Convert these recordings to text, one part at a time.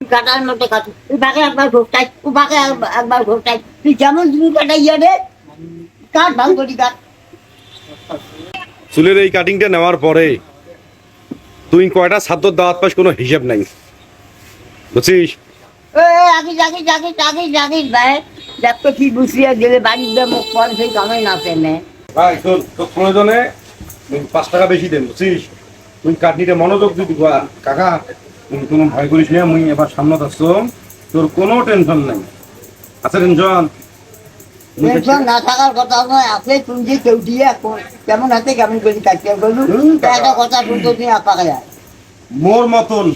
কাটার কাটু। তুই বাকে একবার বাকে একবার তুই যেমন তুমি রে কাট ভাঙ করি কাট। চুলের এই কাটিংটা নেওয়ার পরে তুই কয়টা ছাত্র দাওয়াত পাস কোনো হিসাব নাই। বুঝছিস? আগে জাগে জাগে জাগে জাগে ভাই। দেখ তো কি বুঝিয়ে গেলে বাড়ির বে মুখ সেই কামাই না পেনে ভাই তোর তোর প্রয়োজনে পাঁচ টাকা বেশি দেন বুঝছিস? তুই কাটনিতে মনোযোগ দিবি কাকা কোনো ভয় করিস না মুই এবার সামনে আসছো তোর কোনো টেনশন নাই। আছে টেনশন টেনশন না থাকার কথা নয় আপনি তুমি যে কেউ দিয়ে কেমন হাতে কেমন করে কাটিয়ে গেলু একটা কথা শুনতে তুমি আপাকে যায়। মোর মতন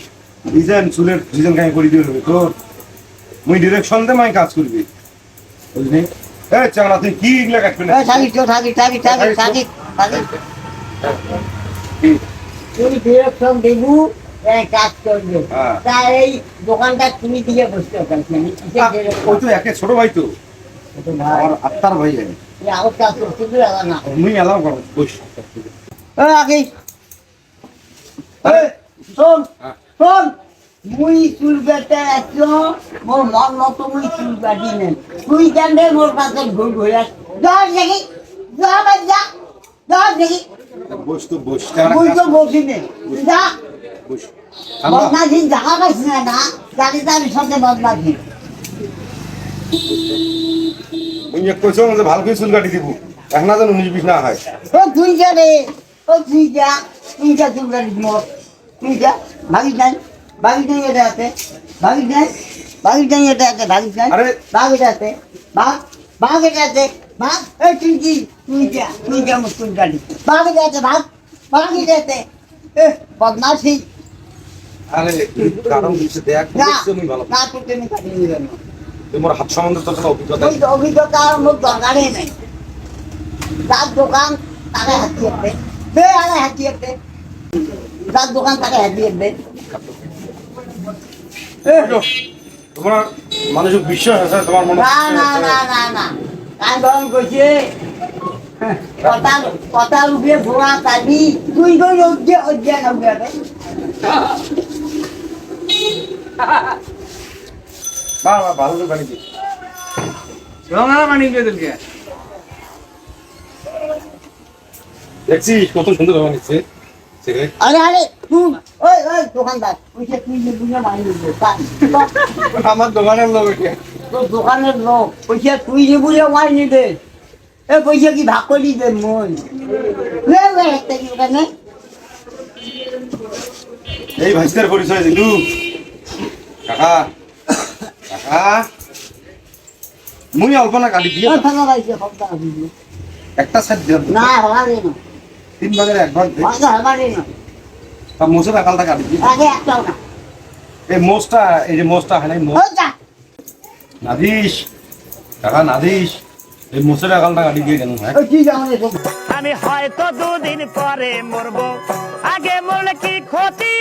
ডিজাইন চুলের ডিজাইন কাই করে দিবে তোর। মুই ডিরেকশন দে মাই কাজ করবি। বুঝলি? এ চাংলা তুই কি কাটবি না? থাকি তো থাকি থাকি থাকি থাকি থাকি কি? ডিরেকশন দেবু এ কাজ করবে। হ্যাঁ। এই দোকানটা তুমি দিয়ে বসতে পারছি আমি ওই তো একে ছোট ভাই তো। তো আমার আত্মার ভাই জানি এই কাজ করতে দিলে আবার না মুই এলাম করো বস। আগে। শোন হ্যাঁ। শোন। মুই চুল কাটতে আসছো মোর মন মতো মুই চুল কাটি নেন তুই কেন মোর কাছে ঘুর ঘুরে যা দেখি। যা যা। দেখি। বস তো বস মুই তো বসি নে যা। আমরা বদমাসি জায়গা পাইছি না না গাড়ি তার সাথে বদমাসি মুই কইছো যে ভালো করে চুল কাটি দিব এখন যেন উনিশ বিশ না হয়। ও তুই যা রে ও তুই যা তুই যা চুল কাটি মোর তুই যা ভাগি যাই ভাগি যাই এটা আছে এটা আছে ভাগ এটা আছে ভাগ ভাগ এটা আছে ভাগ এই তুই কি তুই যা তুই যা মোর চুল কাটি ভাগ এটা আছে ভাগ ভাগ এটা আছে এ বদমাসি তোমার হাত সম্বন্ধে তো অভিজ্ঞতা অভিজ্ঞতা আমার দরকারই নেই। যার দোকান তাকে হাতিয়ে দে দে আরে হাতিয়ে দে যার দোকান তাকে হাতিয়ে দে তোমার মানুষের বিশ্বাস আছে তোমার মনে না না না না না। কাজ গরম করছে। কথা কথা উঠে ভোয়া কালি তুই তো অজ্ঞে অজ্ঞে নব্বে বা বা ভালো করে বানিয়ে দিই রঙালা বানিয়ে দিয়ে দিলকে দেখছিস কত সুন্দর বানিয়েছে আরে আরে তুই ওই ওই দোকানদার। তুই যে তুই যে বুঝে বানিয়ে দিবি আমার দোকানের লোক এটা তোর দোকানের লোক। পয়সা তুই যে বুঝে মার নিবে এ পয়সা কি ভাগ করে দে মন। এই ভাইস্তার পরিচয় দিলু কাকা কাকা মুই অল্প না কাটি দিয়ে একটা সাইড দিলাম না হবারে না। তিন ভাগের এক ভাগ দে। ভাগে না। তা মোষের আকালটা কাটি দিয়ে আগে একটাও না এই মোষটা এই যে মোষটা হয় মোষ ও নাদিস কাকা নাদিস এই মোষের আকালটা কাটি দিয়ে কেন হ্যাঁ? কি জানে আমি হয়তো দুদিন পরে মরবো। আগে মরলে কি ক্ষতি?